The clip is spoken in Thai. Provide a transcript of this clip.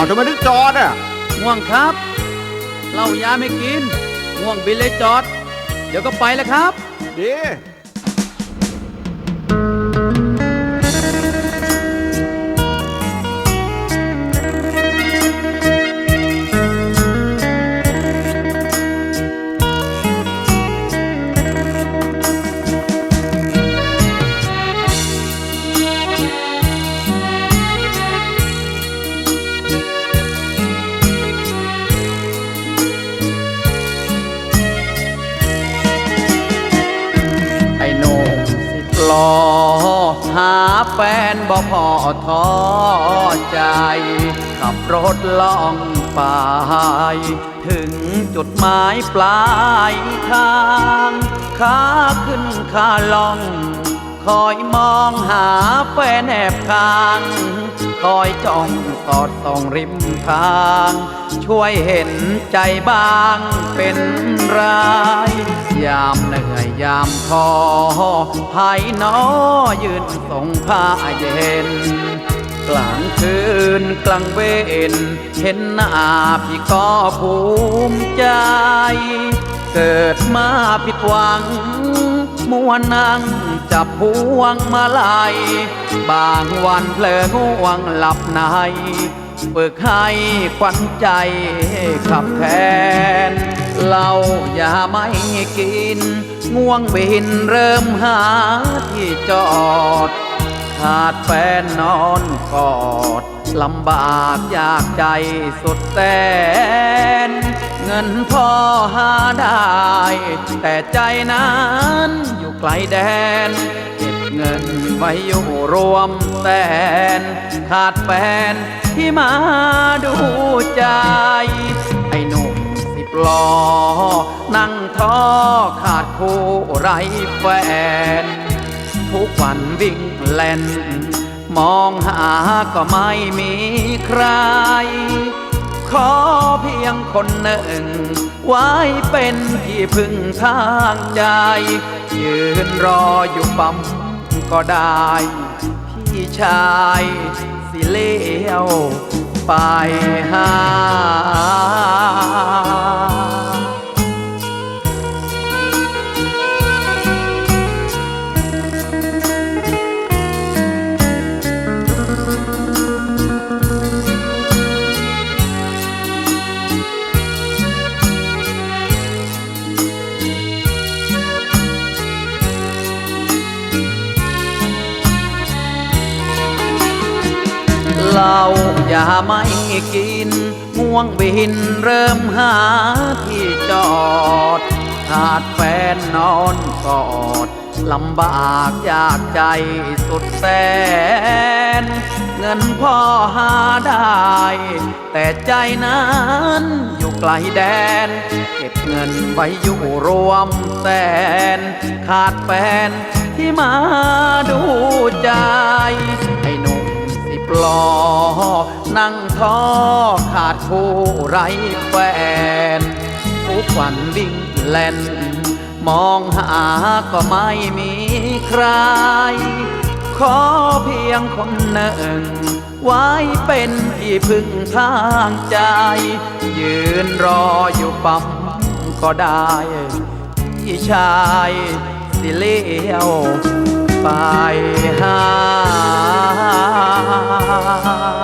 เอาทำไมถึงจอดอะง่วงครับเหล้ายาไม่กินง่วงบินเลยจอด เดี๋ยวก็ไปแล้วครับ ดี หาแฟนบ่พอท้อใจ ขับรถล่องไปถึงจุดหมายปลายทาง ขาขึ้นขาล่อง คอยมองหาแฟนแอบคางคอยจ้องสอดส่องริมทาง ช่วยเห็นใจบ้างเป็นไรยามเหนื่อยยามท้อภายนอยืนส่งผ้าเย็น กลางคืนกลางเวนเห็นหน้าพี่ก็ภูมิใจ เกิดมาผิดหวัง มัวนั่งจับพวงมาลัยบางวันเพลอง่วงหลับในฝึกให้ควันใจขับแทนเหล้ายาไม่กิน ง่วงบินเริ่มหาที่จอด ขาดแฟนนอนกอดลำบากยากใจสุดแสน เงินพอหาได้ แต่ใจนั้นอยู่ไกลแดน เก็บเงินไว้อยู่รวมแสนขาดแฟนที่มาดูใจ ไอ้หนุ่มสิบล้อนั่งท้อขาดคู่ไรแฟน ทุกวันวิ่งแล่น มองหาก็ไม่มีใคร ขอเพียงคนหนึ่ง ไว้เป็นที่พึ่งทางใจ ยืนรออยู่ปั๊มก็ได้ พี่ชายสิเลี้ยวไปหา ราอย่าไม่กินง่วงบินเริ่มหาที่จอด ขาดแฟนนอนกอดลำบากยากใจสุดแสน เงินพ่อหาได้ แต่ใจนั้นอยู่ไกลแดน เก็บเงินไว้อยู่รวมแสน ขาดแฟนที่มาดูใจให้ ลอ นั่งท้อขาดผู้ไรแฟนทุกวันวิ่งแล่น มองหาก็ไม่มีใคร ขอเพียงคนหนึ่ง ไว้เป็นที่พึ่งทางใจ ยืนรออยู่ปั๊มก็ได้พี่ชายสิเลี้ยวไปหา Ah.